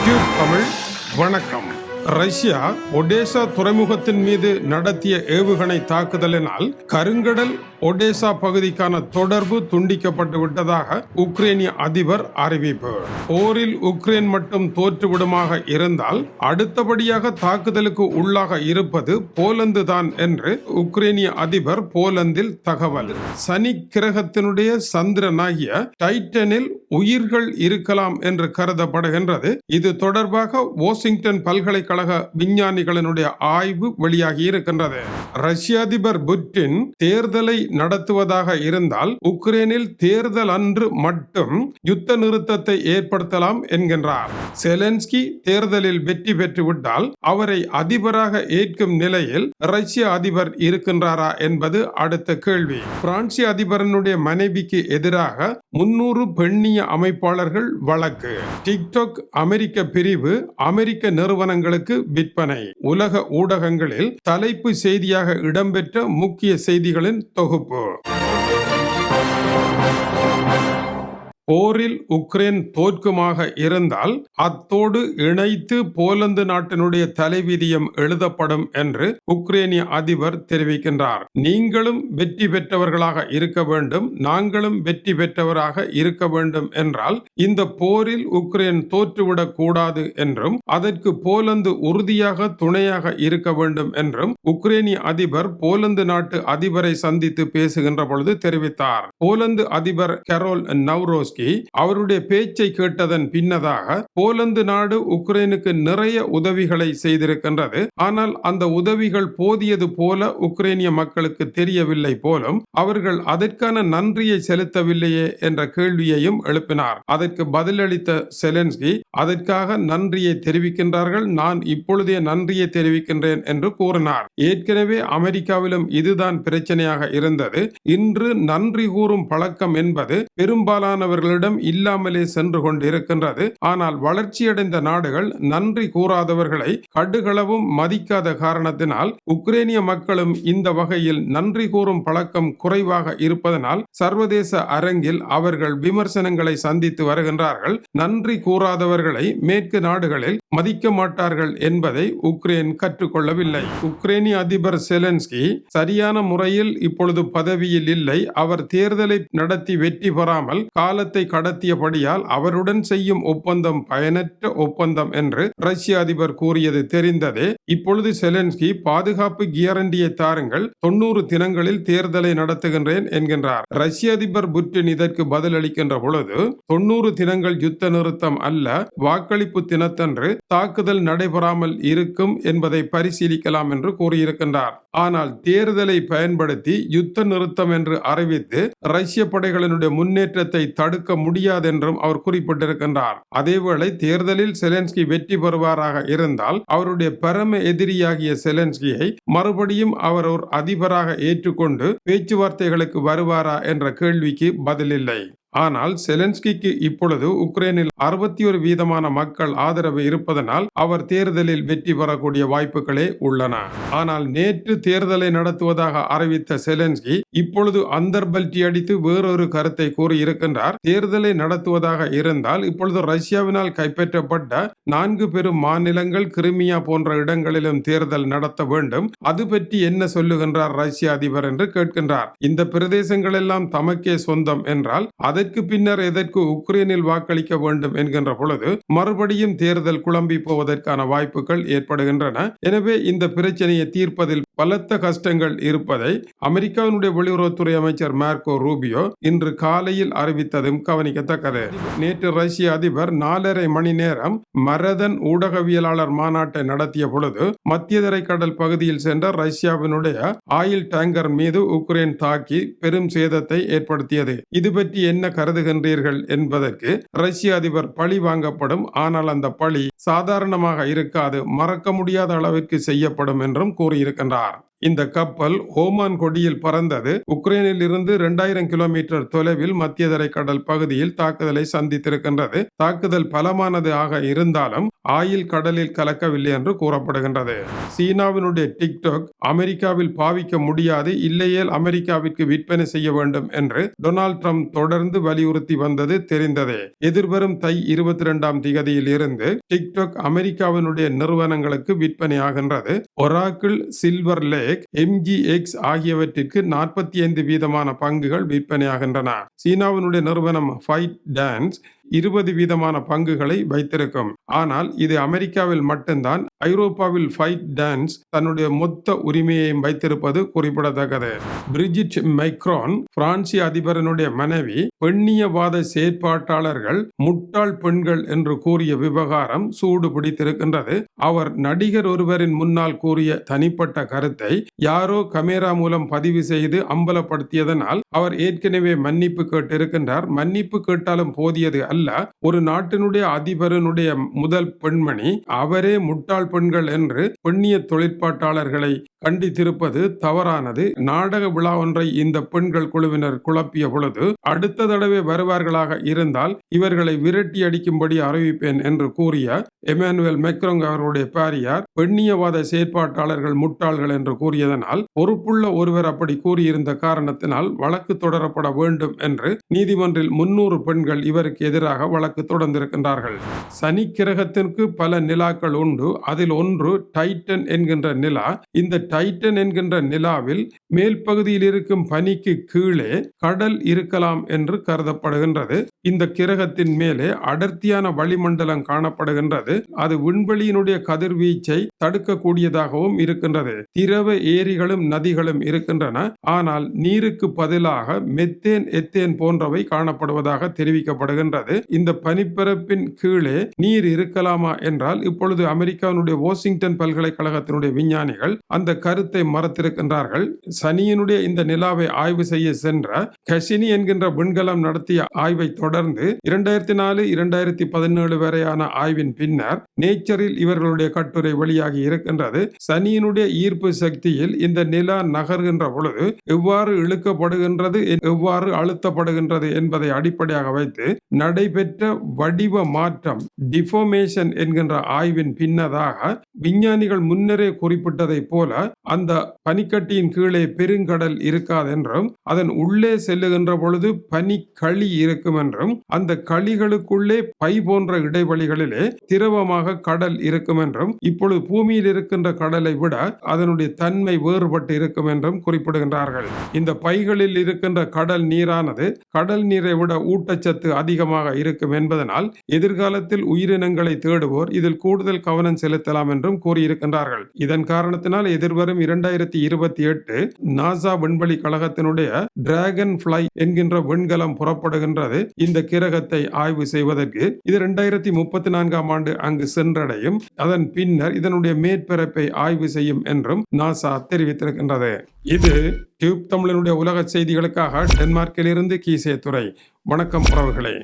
YouTube Tamil வணக்கம். Russia Odesa துறைமுகத்தின் மீது நடத்திய ஏவுகணை தாக்குதலினால் கருங்கடல் ஒடேசா பகுதிக்கான தொடர்பு துண்டிக்கப்பட்டு விட்டதாக உக்ரைனிய அதிபர் அறிவிப்பு. போரில் உக்ரைன் மட்டும் தோற்றுவிடுமாக இருந்தால் அடுத்தபடியாக தாக்குதலுக்கு உள்ளாக இருப்பது போலந்து தான் என்று உக்ரைனிய அதிபர் போலந்தில் தகவல். சனி கிரகத்தினுடைய சந்திரனாகிய டைட்டனில் உயிர்கள் இருக்கலாம் என்று கருதப்படுகின்றது. இது தொடர்பாக வாஷிங்டன் பல்கலைக்கழக விஞ்ஞானிகளினுடைய ஆய்வு வெளியாகி இருக்கின்றது. ரஷ்ய அதிபர் புட்டின் தேர்தலை நடத்துவதாக இருந்தால் உக்ரைனில் தேர்தல் அன்று மட்டும் யுத்த நிறுத்தத்தை ஏற்படுத்தலாம் என்கின்றார். செலன்ஸ்கி தேர்தலில் வெற்றி பெற்றுவிட்டால் அவரை அதிபராக ஏற்கும் நிலையில் ரஷ்ய அதிபர் இருக்கின்றாரா என்பது அடுத்த கேள்வி. பிரான்சிய அதிபரனுடைய மனைவிக்கு எதிராக முன்னூறு பெண்ணிய அமைப்பாளர்கள் வழக்கு. டிக்டாக் அமெரிக்க பிரிவு அமெரிக்க நிறுவனங்களுக்கு விற்பனை. உலக ஊடகங்களில் தலைப்பு செய்தியாக இடம்பெற்ற முக்கிய செய்திகளின் தொகுப்பு. போரில் உக்ரைன் தோற்குமாக இருந்தால் அத்தோடு இணைத்து போலந்து நாட்டினுடைய தலைவிதியம் எழுதப்படும் என்று உக்ரைனிய அதிபர் தெரிவிக்கின்றார். நீங்களும் வெற்றி பெற்றவர்களாக இருக்க வேண்டும். நாங்களும் வெற்றி பெற்றவராக இருக்க வேண்டும் என்றால் இந்த போரில் உக்ரைன் தோற்றுவிடக் கூடாது என்றும் அதற்கு போலந்து உறுதியாக துணையாக இருக்க வேண்டும் என்றும் உக்ரைனிய அதிபர் போலந்து நாட்டு அதிபரை சந்தித்து பேசுகின்ற பொழுது தெரிவித்தார். போலந்து அதிபர் கரோல் நவ்ரோஸ்கி அவருடைய பேச்சை கேட்டதன் பின்னதாக போலந்து நாடு உக்ரைனுக்கு நிறைய உதவிகளை செய்திருக்கின்றது. ஆனால் அந்த உதவிகள் போதியது போல உக்ரைனிய மக்களுக்கு தெரியவில்லை போலும் அவர்கள் அதற்கான நன்றியை செலுத்தவில்லையே என்ற கேள்வியையும் எழுப்பினார். அதற்கு பதிலளித்த செலன்ஸ்கி அதற்காக நன்றியை தெரிவிக்கின்றார்கள். நான் இப்பொழுதே நன்றியை தெரிவிக்கின்றேன் என்று கூறினார். ஏற்கனவே அமெரிக்காவிலும் இதுதான் பிரச்சனையாக இருந்தது. இன்று நன்றி கூறும் பழக்கம் என்பது பெரும்பாலானவர்கள் பெரும்பாலானவர்களிடம் இல்லாமலே சென்று கொண்டிருக்கின்றது. ஆனால் வளர்ச்சியடைந்த நாடுகள் நன்றி கூறாதவர்களை கடுகளவும் மதிக்காத காரணத்தினால் உக்ரேனிய மக்களும் இந்த வகையில் நன்றி கூறும் பழக்கம் குறைவாக இருப்பதனால் சர்வதேச அரங்கில் அவர்கள் விமர்சனங்களை சந்தித்து வருகின்றார்கள். நன்றி கூறாதவர்களை மேற்கு நாடுகளில் மதிக்க மாட்டார்கள் என்பதை உக்ரைன் கற்றுக்கொள்ளவில்லை. உக்ரைனிய அதிபர் செலன்ஸ்கி சரியான முறையில் இப்பொழுது பதவியில் இல்லை. அவர் தேர்தலை நடத்தி வெற்றி பெறாமல் காலத்தை கடத்தியபடியால் அவருடன் செய்யும் ஒப்பந்தம் பயனற்ற ஒப்பந்தம் என்று ரஷ்ய அதிபர் கூறியது தெரிந்ததே. இப்பொழுது செலன்ஸ்கி பாதுகாப்பு கியரண்டியை தாருங்கள் தொண்ணூறு தினங்களில் தேர்தலை நடத்துகின்றேன் என்கின்றார். ரஷ்ய அதிபர் புட்டின் இதற்கு பதிலளிக்கின்ற பொழுது தொண்ணூறு தினங்கள் யுத்த நிறுத்தம் அல்ல வாக்களிப்பு தினத்தன்று தாக்குதல் நடைபெறாமல் இருக்கும் என்பதை பரிசீலிக்கலாம் என்று கூறியிருக்கின்றார். ஆனால் தேர்தலை பயன்படுத்தி யுத்த நிறுத்தம் என்று அறிவித்து ரஷ்ய படைகளினுடைய முன்னேற்றத்தை தடுக்க முடியாதென்றும் அவர் குறிப்பிட்டிருக்கின்றார். அதேவேளை தேர்தலில் செலன்ஸ்கி வெற்றி பெறுவாராக இருந்தால் அவருடைய பரம எதிரியாகிய செலன்ஸ்கியை மறுபடியும் அவர் ஒரு அதிபராக ஏற்றுக்கொண்டு பேச்சுவார்த்தைகளுக்கு வருவாரா என்ற கேள்விக்கு பதிலில்லை. ஆனால் செலன்ஸ்கிக்கு இப்பொழுது உக்ரைனில் அறுபத்தி ஒரு வீதமான மக்கள் ஆதரவு இருப்பதனால் அவர் தேர்தலில் வெற்றி பெறக்கூடிய வாய்ப்புகளே உள்ளன. ஆனால் நேற்று தேர்தலை நடத்துவதாக அறிவித்த செலன்ஸ்கி இப்பொழுது அந்தர்பல்டி அடித்து வேறொரு கருத்தை கூறியிருக்கின்றார். தேர்தலை நடத்துவதாக இருந்தால் இப்பொழுது ரஷ்யாவினால் கைப்பற்றப்பட்ட நான்கு பெரும் மாநிலங்கள் கிருமியா போன்ற இடங்களிலும் தேர்தல் நடத்த வேண்டும். அது பற்றி என்ன சொல்லுகின்றார் ரஷ்ய அதிபர் என்று கேட்கின்றார். இந்த பிரதேசங்கள் எல்லாம் தமக்கே சொந்தம் என்றால் அதை அதற்கு பின்னர் எதற்கு உக்ரைனில் வாக்களிக்க வேண்டும் என்கின்ற பொழுது மறுபடியும் தேர்தல் குழம்பி போவதற்கான வாய்ப்புகள் ஏற்படுகின்றன. எனவே இந்த பிரச்சனையை தீர்ப்பதில் பலத்த கஷ்டங்கள் இருப்பதை அமெரிக்காவினுடைய வெளியுறவுத்துறை அமைச்சர் மார்க்கோ ரூபியோ இன்று காலையில் அறிவித்ததும் கவனிக்கத்தக்கது. நேற்று ரஷ்ய அதிபர் நாலரை மணி நேரம் மரதன் ஊடகவியலாளர் மாநாட்டை நடத்திய பொழுது மத்திய தரைக்கடல் பகுதியில் சென்ற ரஷ்யாவினுடைய ஆயில் டேங்கர் மீது உக்ரைன் தாக்கி பெரும் சேதத்தை ஏற்படுத்தியது. இது பற்றி என்ன கருதுகின்றீர்கள் என்பதற்கு ரஷ்ய அதிபர் பழி வாங்கப்படும். ஆனால் அந்த பழி சாதாரணமாக இருக்காது மறக்க முடியாத அளவிற்கு செய்யப்படும் என்றும் கூறியிருக்கின்றார். 자, இந்த கப்பல் ஓமான் கொடியில் பறந்தது. உக்ரைனில் இருந்து இரண்டாயிரம் கிலோமீட்டர் தொலைவில் மத்திய தரைக்கடல் பகுதியில் தாக்குதலை சந்தித்திருக்கின்றது. தாக்குதல் பலமானது ஆக இருந்தாலும் ஆயில் கடலில் கலக்கவில்லை என்று கூறப்படுகின்றது. சீனாவினுடைய டிக்டாக் அமெரிக்காவில் பாவிக்க முடியாது இல்லையேல் அமெரிக்காவிற்கு விற்பனை செய்ய வேண்டும் என்று டொனால்ட் ட்ரம்ப் தொடர்ந்து வலியுறுத்தி வந்தது தெரிந்ததே. எதிர்வரும் தை இருபத்தி இரண்டாம் திகதியில் இருந்து டிக்டாக் அமெரிக்காவினுடைய நிறுவனங்களுக்கு விற்பனையாகின்றது. ஒராக்கிள் சில்வர் லே எம்ஜிஎக்ஸ் ஆகியவற்றிற்கு நாற்பத்தி ஐந்து வீதமான பங்குகள் விற்பனையாகின்றன. சீனாவினுடைய நிறுவனம் ஃபைட் டான்ஸ் இருபது வீதமான பங்குகளை வைத்திருக்கும். ஆனால் இது அமெரிக்காவில் மட்டும்தான் ஐரோப்பாவில் ஃபைட் டான்ஸ் தன்னுடைய மொத்த உரிமையையும் வைத்திருப்பது குறிப்பிடத்தக்கது. பிரிஜிட் மைக்ரான் பிரான்சிய அதிபரனுடைய மனைவி பெண்ணியவாத செயற்பாட்டாளர்கள் முட்டாள் பெண்கள் என்று கூறிய விவகாரம் சூடு பிடித்திருக்கின்றது. அவர் நடிகர் ஒருவரின் முன்னால் கூறிய தனிப்பட்ட கருத்தை யாரோ கமேரா மூலம் பதிவு செய்து அம்பலப்படுத்தியதனால் அவர் ஏற்கனவே மன்னிப்பு கேட்டிருக்கின்றார். மன்னிப்பு கேட்டாலும் போதியது அல்ல. ஒரு நாட்டினுடைய அதிபரனுடைய முதல் பெண்மணி அவரே முட்டாள் பெண்கள் என்று பெண்ணிய தொழிற்பாட்டாளர்களை கண்டித்திருப்பது தவறானது. நாடக விழா ஒன்றை இந்த பெண்கள் குழுவினர் குழப்பிய பொழுது அடுத்த தடவை வருவார்களாக இருந்தால் இவர்களை விரட்டி அடிக்கும்படி அறிவிப்பேன் என்று கூறிய எமானுவேல் மெக்ரோங் அவருடைய பாரியார் பெண்ணியவாத செயற்பாட்டாளர்கள் முட்டாள்கள் என்று கூறியதனால் பொறுப்புள்ள ஒருவர் அப்படி கூறியிருந்த காரணத்தினால் வழக்கு தொடரப்பட வேண்டும் என்று நீதிமன்றில் முன்னூறு பெண்கள் இவருக்கு எதிராக வழக்கு தொடர்ந்திருக்கின்றார்கள். சனி கிரகத்திற்கு பல நிலாக்கள் உண்டு. அதில் ஒன்று டைட்டன் என்கின்ற நிலா. இந்த டைட்டன் என்கின்ற நிலாவில் மேல் பகுதியில் இருக்கும் பனிக்கு கீழே கடல் இருக்கலாம் என்று கருதப்படுகின்றது. இந்த கிரகத்தின் மேலே அடர்த்தியான வளிமண்டலம் காணப்படுகின்றது. அது விண்வெளியினுடைய கதிர்வீச்சை தடுக்கக்கூடியதாகவும் இருக்கின்றது. திரவ ஏரிகளும் நதிகளும் இருக்கின்றன. ஆனால் நீருக்கு பதிலாக மெத்தேன் எத்தேன் போன்றவை காணப்படுவதாக தெரிவிக்கப்படுகின்றது. இந்த பனிப்பரப்பின் கீழே நீர் இருக்கலாமா என்றால் இப்பொழுது அமெரிக்காவினுடைய வாஷிங்டன் பல்கலைக்கழகத்தினுடைய விஞ்ஞானிகள் அந்த கருத்தை மறத்திருக்கின்றார்கள். சனியினுடைய இந்த நிலாவை ஆய்வு செய்ய சென்ற கசினி என்கின்ற விண்கலம் நடத்திய ஆய்வை தொடர்ந்து இரண்டாயிரத்தி நாலு இரண்டாயிரத்தி பதினேழு வரையான ஆய்வின் பின்னர் நேச்சரில் இவர்களுடைய கட்டுரை வெளியாகி இருக்கின்றது. சனியினுடைய ஈர்ப்பு சக்தியில் இந்த நிலா நகர்கின்ற பொழுது எவ்வாறு இழுக்கப்படுகின்றது எவ்வாறு அழுத்தப்படுகின்றது என்பதை அடிப்படையாக வைத்து நடை நடைபெற்ற வடிவ மாற்றம் டிஃபோமேஷன் என்கின்ற ஆய்வின் பின்னதாக விஞ்ஞானிகள் முன்னரே குறிப்பிட்டதை போல அந்த பனிக்கட்டியின் கீழே பெருங்கடல் இருக்காது என்றும் அதன் உள்ளே செல்லுகின்ற பொழுது பனிக்களி இருக்கும் என்றும் அந்த களிகளுக்குள்ளே பை போன்ற இடைவெளிகளிலே திரவமாக கடல் இருக்கும் என்றும் இப்பொழுது பூமியில் இருக்கின்ற கடலை விட அதனுடைய தன்மை வேறுபட்டு இருக்கும் என்றும் குறிப்பிடுகின்றார்கள். இந்த பைகளில் இருக்கின்ற கடல் நீரானது கடல் நீரை விட ஊட்டச்சத்து அதிகமாக இருக்கும் என்பதனால் எதிர்காலத்தில் உயிரினங்களை தேடுவோர் இதில் கூடுதல் கவனம் செலுத்தலாம் என்றும் கூறியிருக்கின்றார்கள். இதன் காரணத்தினால் எதிர்வரும் இரண்டாயிரத்தி இருபத்தி எட்டு நாசா விண்வெளி கழகத்தினுடைய டிராகன் பிளை என்கின்ற விண்கலம் புறப்படுகின்றது. இந்த கிரகத்தை ஆய்வு செய்வதற்கு இது இரண்டாயிரத்தி முப்பத்தி நான்காம் ஆண்டு அங்கு சென்றடையும். அதன் பின்னர் இதனுடைய மேற்பரப்பை ஆய்வு செய்யும் என்றும் நாசா தெரிவித்திருக்கின்றது. இது டியூப் தமிழனுடைய உலக செய்திகளுக்காக டென்மார்க்கிலிருந்து கீசே துறை வணக்கம் உறவுகளே.